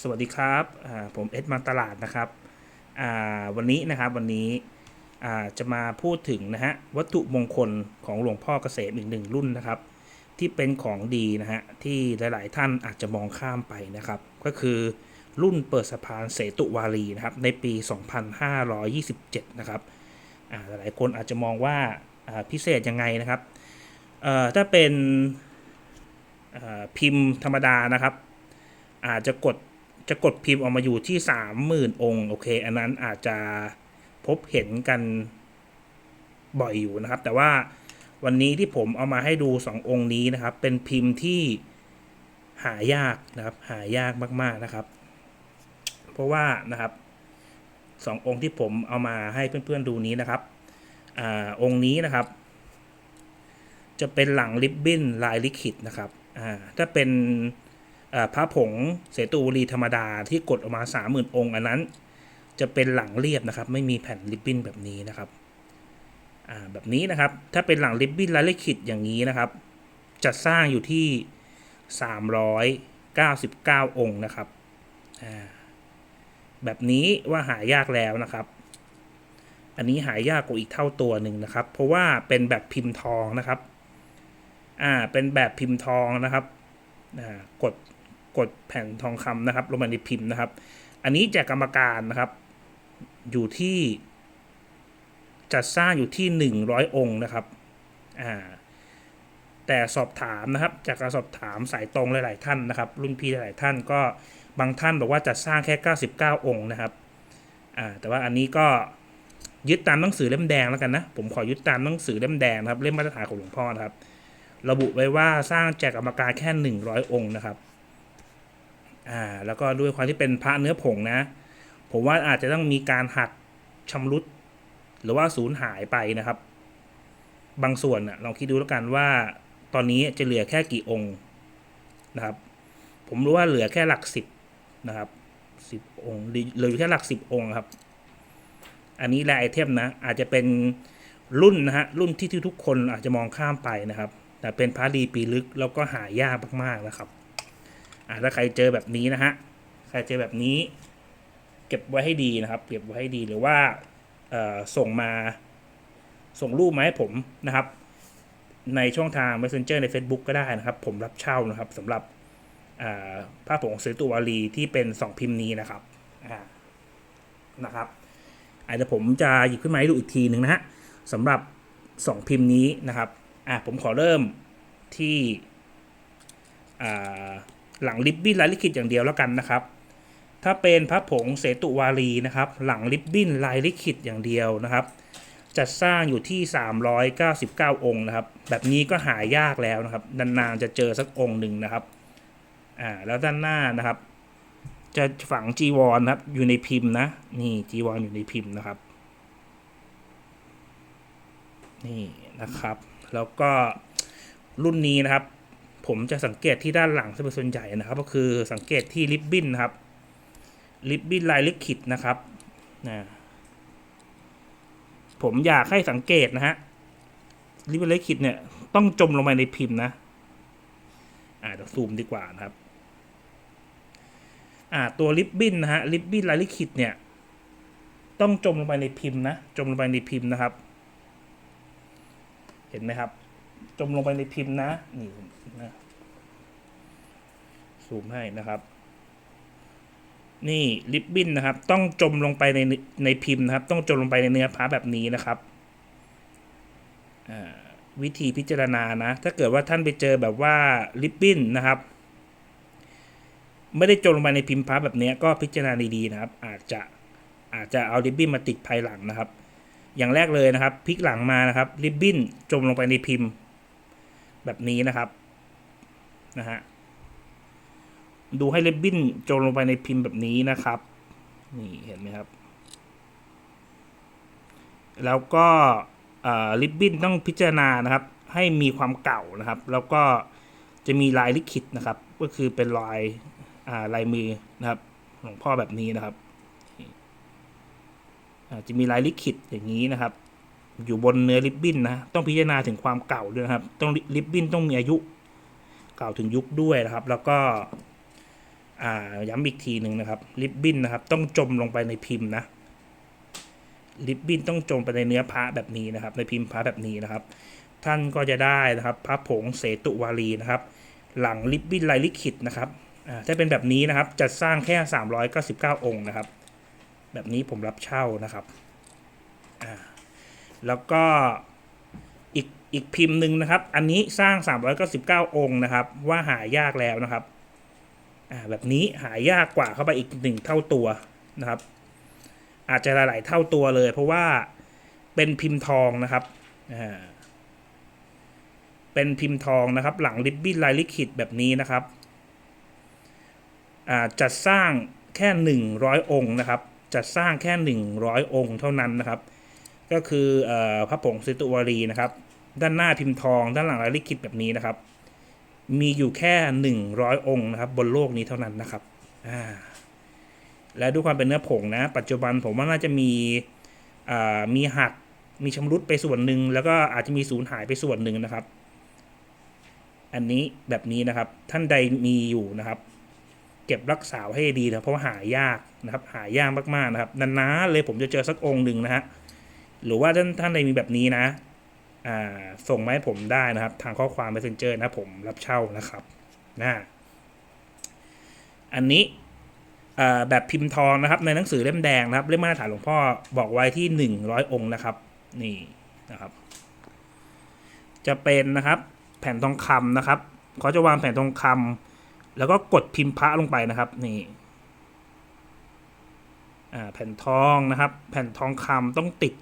สวัสดีครับผมเอ็ดมาตลาดนะครับวันนี้นะครับวันนี้จะมาพูดถึงนะฮะวัตถุมงคลของหลวงพ่อเกษมอีกหนึ่งรุ่นนะครับ ที่เป็นของดีนะฮะที่หลาย ๆ ท่านอาจจะมองข้ามไปนะครับ ก็คือรุ่นเปิดสะพานเสตุวารีนะครับในปี 2527 นะครับอ่าหลายคนอาจจะมองว่าพิเศษยังไงนะครับถ้าเป็นพิมพ์ธรรมดานะครับอาจจะกด จะกดพิมพ์ออกมาอยู่ที่สามหมื่นองค์โอเค อันนั้นอาจจะพบเห็นกันบ่อยอยู่นะครับ แต่ว่าวันนี้ที่ผมเอามาให้ดูสององค์นี้นะครับ เป็นพิมพ์ที่หายากนะครับ หายากมากๆนะครับ เพราะว่านะครับสององค์ที่ผมเอามาให้เพื่อนๆดูนี้นะครับอาองค์นี้นะครับ จะเป็นหลังริบบิ้นลายลิขิตนะครับอ่าถ้าเป็น พระผงเสตูรีธรรมดาที่กดออกมาสามหมื่นองค์ อันนั้น จะเป็นหลังเรียบนะครับ ไม่มีแผ่นริบบิ้นแบบนี้นะครับแบบนี้นะครับ ถ้าเป็นหลังริบบิ้นลายลิขิตอย่างนี้นะครับ จะสร้างอยู่ที่ 399 องค์นะครับ แบบนี้ว่าหายากแล้วนะครับ อันนี้หายากกว่าอีกเท่าตัวหนึ่งนะครับ เพราะว่าเป็นแบบพิมพ์ทองนะครับ อ่า เป็นแบบพิมพ์ทองนะครับ อ่า กด กดแผ่นทองคำนะครับลงมาในพิมพ์นะครับ อันนี้จากกรรมการนะครับ อยู่ที่ จัดสร้างอยู่ที่หนึ่งร้อยองค์นะครับอ่าแต่สอบถามนะครับ จากการสอบถามสายตรงหลาย ๆ ท่านนะครับ รุ่นพี่หลายๆท่านก็บางท่านบอกว่าจัดสร้างแค่ 99 องค์นะครับอ่าแต่ว่าอันนี้ก็ยึดตามหนังสือเล่มแดงแล้วกันนะ ผมขอยึดตามหนังสือเล่มแดงนะครับ เล่มมาตรฐานของหลวงพ่อนะครับ ระบุไว้ว่าสร้างแจกกรรมการแค่ 100 องค์นะครับ อ่าแล้วก็ด้วยความที่เป็นพระเนื้อผงนะ ผมว่าอาจจะต้องมีการหักชำรุด หรือว่าสูญหายไปนะครับ บางส่วนนะลองคิดดูแล้วกันว่า ตอนนี้จะเหลือแค่กี่องค์นะครับ ผมรู้ว่าเหลือแค่หลักสิบนะครับสิบองค์เหลือแค่หลักสิบองค์ครับ อันนี้แลไอเทมนะ อาจจะเป็นรุ่นนะฮะรุ่นที่ทุกคนอาจจะมองข้ามไปนะครับ แต่เป็นพระดีปีลึกแล้วก็หายากมากๆนะครับ อ่าถ้าใครเจอแบบนี้นะฮะใครเจอแบบนี้ เก็บไว้ให้ดีนะครับเก็บไว้ให้ดีหรือว่าส่งมาส่งรูปมาให้ผมนะครับ ในช่องทาง Messenger ใน Facebook ก็ได้นะครับ ผมรับเช่านะครับสำหรับอ่าผ้าผงเซตุวารีที่เป็น 2 พิมพ์นี้นะครับนะครับอาจจะผมจะหยิบขึ้นมาให้ดูอีกทีหนึ่งนะฮะสำหรับ 2 พิมพ์นี้นะครับอ่าผมขอเริ่มที่อ่า หลังริบบิ้นลายลิขิตอย่างเดียวแล้วกันนะครับ ถ้าเป็นพระผงเสตุวารีนะครับ หลังริบบิ้นลายลิขิตอย่างเดียวนะครับ จัดสร้างอยู่ที่ 399 องค์นะครับ แบบนี้ก็หายากแล้วนะครับนานๆจะเจอสักองค์หนึ่งนะครับอ่าแล้วด้านหน้านะครับ จะฝังจีวรนะครับ อยู่ในพิมพ์นะนี่จีวรอยู่ในพิมพ์นะครับ นี่นะครับ แล้วก็รุ่นนี้นะครับ ผมจะสังเกตที่ด้านหลังซะเป็นส่วนใหญ่นะครับ ก็คือสังเกตที่ริบบิ้นนะครับริบบิ้นลายลิขิตนะครับนะผมอยากให้สังเกตนะฮะริบบิ้นลายลิขิตเนี่ยต้องจมลงไปในพิมพ์นะอ่าเดี๋ยวซูมดีกว่านะครับอ่าตัวริบบิ้นนะฮะริบบิ้นลายลิขิตเนี่ยต้องจมลงไปในพิมพ์นะจมลงไปในพิมพ์นะครับ เห็นไหมครับ จมลงไปในพิมพ์นะนี่นะซูมให้นะครับ นี่ริบบิ้นนะครับ ต้องจมลงไปในในพิมพ์นะครับ ต้องจมลงไปในเนื้อผ้าแบบนี้นะครับวิธีพิจารณานะ ถ้าเกิดว่าท่านไปเจอแบบว่าริบบิ้นนะครับ ไม่ได้จมลงไปในพิมพ์ผ้าแบบนี้ก็พิจารณาดีๆนะครับ อาจจะอาจจะเอาริบบิ้นมาติดภายหลังนะครับ อย่างแรกเลยนะครับพลิกหลังมานะครับริบบิ้นจมลงไปในพิมพ์ แบบนี้นะครับนะฮะดูให้ริบบิ้นจมลงไปในพิมพ์แบบนี้นะครับ นี่เห็นไหมครับ แล้วก็ริบบิ้นต้องพิจารณานะครับ ให้มีความเก่านะครับ แล้วก็จะมีลายลิขิตนะครับ ก็คือเป็นรอยาลายมือนะครับหลวงพ่อแบบนี้นะครับจะมีลายลิขิตอย่างนี้นะครับ อยู่บนเนื้อริบบิ้นนะต้องพิจารณาถึงความเก่าด้วยนะครับ ต้องริบบิ้นต้องมีอายุ เก่าถึงยุคด้วยนะครับ แล้วก็อ่าย้ำอีกทีหนึ่งนะครับริบบิ้นนะครับ ต้องจมลงไปในพิมพ์นะริบบิ้นต้องจมไปในเนื้อพระแบบนี้นะครับ ในพิมพ์พระแบบนี้นะครับ ท่านก็จะได้นะครับ พระผงเสตุวารีนะครับ หลังริบบิ้นลายลิขิตนะครับถ้าเป็นแบบนี้นะครับจะสร้างแค่ 399 องค์นะครับ แบบนี้ผมรับเช่านะครับอ่า แล้วก็อีกอีกพิมพ์หนึ่งนะครับ อันนี้สร้าง 399 องค์นะครับ ว่าหายากแล้วนะครับอ่าแบบนี้หายากกว่าเข้าไปอีกหนึ่งเท่าตัวนะครับ อาจจะหลายๆเท่าตัวเลย เพราะว่าเป็นพิมพ์ทองนะครับอ่าเป็นพิมพ์ทองนะครับ หลังริบบิ้นลายลิขิตแบบนี้นะครับอ่าจัดสร้างแค่ 100 องค์นะครับจัดสร้างแค่ 100 องค์เท่านั้นนะครับ ก็คืออพระผงสิตุวารีนะครับ ด้านหน้าพิมพ์ทอง ด้านหลังลายลิขิตแบบนี้นะครับ มีอยู่แค่ 100 องค์นะครับ บนโลกนี้เท่านั้นนะครับและด้วยความเป็นเนื้อผงนะ ปัจจุบันผมว่าน่าจะมีมีหักมีชำรุดไปส่วนหนึ่งแล้วก็อาจจะมีสูญหายไปส่วนหนึ่งนะครับ อันนี้แบบนี้นะครับ ท่านใดมีอยู่นะครับ เก็บรักษาให้ดีนะเพราะว่าหายากนะครับ หายากมากๆนะครับนานๆเลยผมจะเจอสักองค์หนึ่งนะฮะ หรือว่าท่านท่านใดมีแบบนี้นะอ่าส่งมาให้ผมได้นะครับ ทางข้อความ messenger นะผมรับเช่านะครับนะอันนี้อ่าแบบพิมพ์ทองนะครับ ในหนังสือเล่มแดงนะครับ เล่มมาตรฐานหลวงพ่อบอกไว้ที่หนึ่งร้อยองค์นะครับ นี่นะครับ จะเป็นนะครับ แผ่นทองคำนะครับเขาจะวางแผ่นทองคำแล้วก็กดพิมพ์พระลงไปนะครับ นี่อ่าแผ่นทองนะครับ แผ่นทองคำต้องติด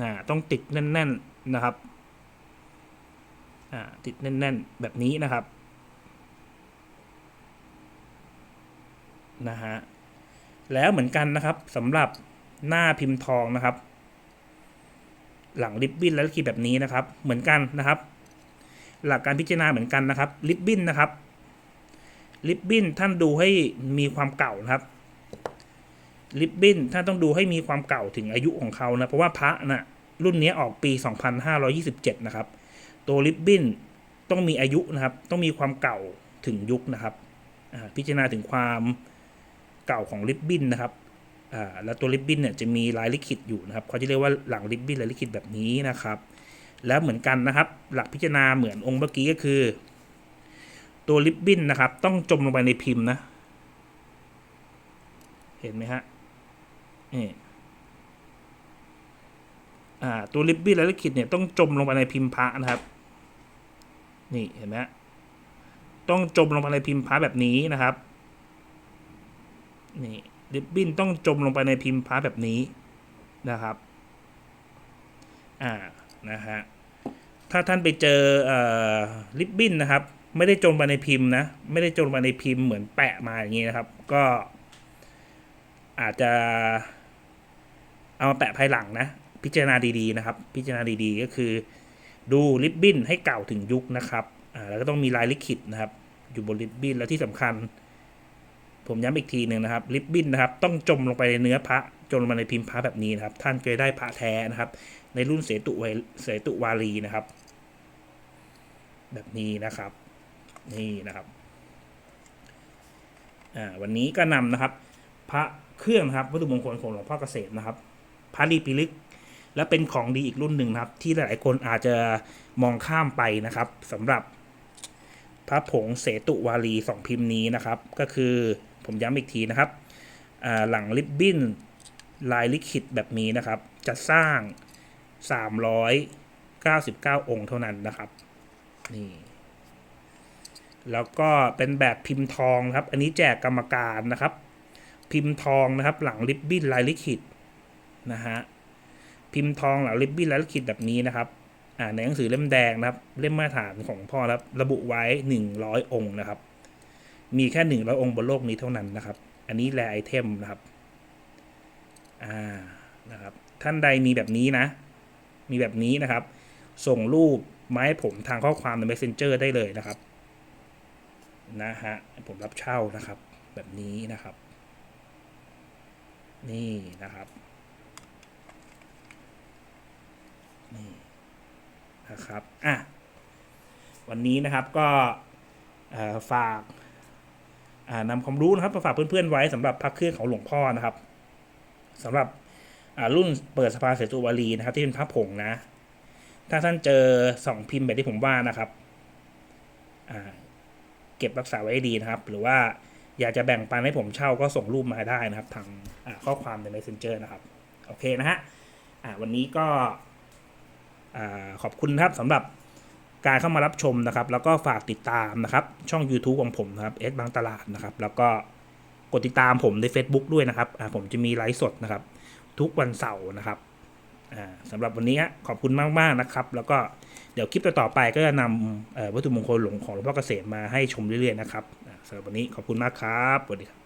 นะต้องติดแน่น ๆนะครับติดแน่น ๆ แบบนี้นะครับนะฮะแล้วเหมือนกันนะครับสำหรับหน้าพิมพ์ทองนะครับ หลังริบบิ้นและขีแบบนี้นะครับ เหมือนกันนะครับ หลักการพิจารณาเหมือนกันนะครับริบบิ้นนะครับริบบิ้นท่านดูให้มีความเก่านะครับ ริบบิ้นท่าต้องดูให้มีความเก่าถึงอายุของเขานะ เพราะว่าพระนะรุ่นนี้ออกปี 2527 นะครับ ตัวริบบิ้นต้องมีอายุนะครับ ต้องมีความเก่าถึงยุคนะครับ พิจารณาถึงความเก่าของริบบิ้นนะครับแล้วตัวริบบิ้นเนี่ยจะมีลายลิขิตอยู่นะครับเขาจะเรียกว่าหลังริบบิ้นลายลิขิตแบบนี้นะครับ แล้วเหมือนกันนะครับ หลักพิจารณาเหมือนองค์เมื่อกี้ก็คือ ตัวริบบิ้นนะครับ ต้องจมลงไปในพิมพ์นะ เห็นไหมฮะ นี่อ่าตัวริบบิ้นและลิขิตเนี่ยต้องจมลงไปในพิมพ์พระนะครับ นี่เห็นไหมต้องจมลงไปในพิมพ์พระแบบนี้นะครับนี่ริบบิ้นต้องจมลงไปในพิมพ์พระแบบนี้นะครับอ่านะฮะถ้าท่านไปเจอเอ่อริบบิ้นนะครับ ไม่ได้จมไปในพิมพ์นะไม่ได้จมไปในพิมพ์เหมือนแปะมาอย่างนี้นะครับ ก็อาจจะ เอามาแปะภายหลังนะ พิจารณาดีๆนะครับ พิจารณาดีๆก็คือดูริบบิ้นให้เก่าถึงยุคนะครับอ่าแล้วก็ต้องมีลายลิขิตนะครับ อยู่บนริบบิ้นแล้วที่สำคัญ ผมย้ำอีกทีหนึ่งนะครับริบบิ้นนะครับ ต้องจมลงไปในเนื้อพระจมลงมาในพิมพ์พระแบบนี้นะครับ ท่านเจะได้พระแท้นะครับ ในรุ่นเสตุไวเสตุวารีนะครับ แบบนี้นะครับ นี่นะครับอ่าวันนี้ก็นำนะครับ พระเครื่องนะครับวัตถุมงคลของหลวงพ่อเกษมนะครับ พระรีปิลึก และเป็นของดีอีกรุ่นหนึ่งนะครับ ที่หลายๆคนอาจจะมองข้ามไปนะครับสำหรับพระผงเสตุวารีสองพิมพ์นี้นะครับ ก็คือผมย้ำอีกทีนะครับหลังริบบิ้นลายลิขิตแบบนี้นะครับ จะสร้าง 399 องค์เท่านั้นนะครับนี่แล้วก็เป็นแบบพิมพ์ทองครับ อันนี้แจกกรรมการนะครับ พิมพ์ทองนะครับ หลังริบบิ้นลายลิขิต นะฮะพิมพ์ทองเหลังริบบิ้นลายลิขิตแบบนี้นะครับอ่าในหนังสือเล่มแดงนะครับ เล่มมาตรฐานของพ่อครับระบุไว้ 100 องค์นะครับ มีแค่ 100 องค์บนโลกนี้เท่านั้นนะครับ อันนี้แลไอเทมนะครับอ่านะครับ ท่านใดมีแบบนี้นะ มีแบบนี้นะครับ ส่งรูปมาให้ผมทางข้อความใน messenger ได้เลยนะครับนะฮะผมรับเช่านะครับ แบบนี้นะครับ นี่นะครับ นี่นะครับอะวันนี้นะครับก็ฝากนำความรู้นะครับมาฝากเพื่อนๆไว้สำหรับพระเครื่องของหลวงพ่อนะครับสำหรับรุ่นเปิดสภาเสตุวารีนะครับ ที่เป็นพระผงนะ ถ้าท่านเจอสองพิมพ์แบบที่ผมว่านะครับเก็บรักษาไว้ดีนะครับ หรือว่าอยากจะแบ่งปันให้ผมเช่าก็ส่งรูปมาได้นะครับ ทางข้อความใน messenger นะครับ โอเคนะฮะวันนี้ก็ ขอบคุณครับสำหรับการเข้ามารับชมนะครับ แล้วก็ฝากติดตามนะครับ ช่อง YouTube ของผมนะครับเอสบางตลาดนะครับ แล้วก็กดติดตามผมใน Facebook ด้วยนะครับผมจะมีไลฟ์สดนะครับ ทุกวันเสาร์นะครับสำหรับวันนี้ขอบคุณมากๆนะครับ แล้วก็เดี๋ยวคลิปต่อๆไปก็จะนำวัตถุมงคลหลงของหลวงพ่อเกษมมาให้ชมเรื่อยๆนะครับสำหรับวันนี้ขอบคุณมากครับสวัสดีครับ